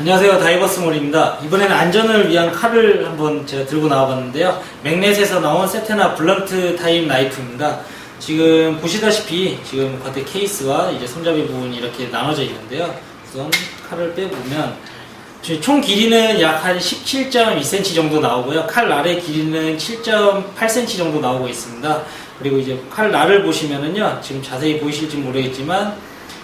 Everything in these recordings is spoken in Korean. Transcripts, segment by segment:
안녕하세요 다이버스몰입니다. 이번에는 안전을 위한 칼을 한번 제가 들고 나와봤는데요. 맥넷에서 나온 세테나 블런트 타임 나이프입니다. 지금 보시다시피 지금 겉에 케이스와 이제 손잡이 부분이 이렇게 나눠져 있는데요. 우선 칼을 빼보면 총 길이는 약 한 17.2cm 정도 나오고요. 칼 날의 길이는 7.8cm 정도 나오고 있습니다. 그리고 이제 칼 날을 보시면은요 지금 자세히 보이실지 모르겠지만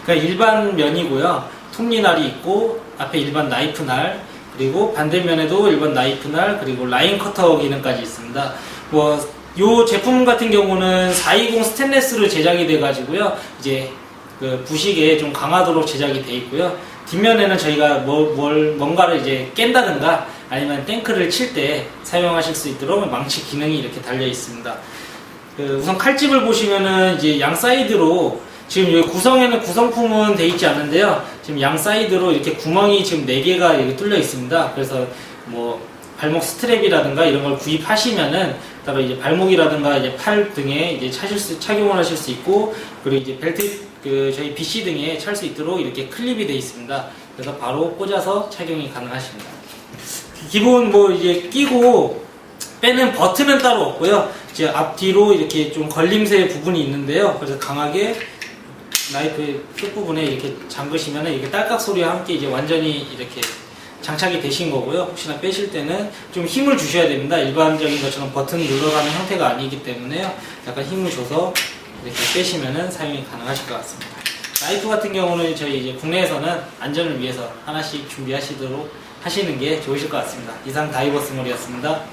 그냥 일반 면이고요 톱니날이 있고 앞에 일반 나이프 날 그리고 반대면에도 일반 나이프 날 그리고 라인 커터 기능까지 있습니다. 뭐 요 제품 같은 경우는 420 스테인레스로 제작이 돼 가지고요. 이제 그 부식에 좀 강하도록 제작이 돼 있고요. 뒷면에는 저희가 뭐, 뭘 뭔가를 이제 깬다든가 아니면 탱크를 칠 때 사용하실 수 있도록 망치 기능이 이렇게 달려 있습니다. 그 우선 칼집을 보시면은 이제 양 사이드로 지금 여기 구성에는 구성품은 돼 있지 않은데요. 지금 양 사이드로 이렇게 구멍이 지금 4개가 여기 뚫려 있습니다. 그래서 뭐 발목 스트랩이라든가 이런 걸 구입하시면은 따로 이제 발목이라든가 이제 팔 등에 이제 차실 수, 착용을 하실 수 있고 그리고 이제 벨트 그 저희 BC 등에 찰 수 있도록 이렇게 클립이 돼 있습니다. 그래서 바로 꽂아서 착용이 가능하십니다. 기본 뭐 이제 끼고 빼는 버튼은 따로 없고요. 이제 앞뒤로 이렇게 좀 걸림새 부분이 있는데요. 그래서 강하게 나이프 끝부분에 이렇게 잠그시면 이렇게 딸깍 소리와 함께 이제 완전히 이렇게 장착이 되신 거고요. 혹시나 빼실 때는 좀 힘을 주셔야 됩니다. 일반적인 것처럼 버튼 눌러가는 형태가 아니기 때문에요. 약간 힘을 줘서 이렇게 빼시면은 사용이 가능하실 것 같습니다. 나이프 같은 경우는 저희 이제 국내에서는 안전을 위해서 하나씩 준비하시도록 하시는 게 좋으실 것 같습니다. 이상 다이버스몰이었습니다.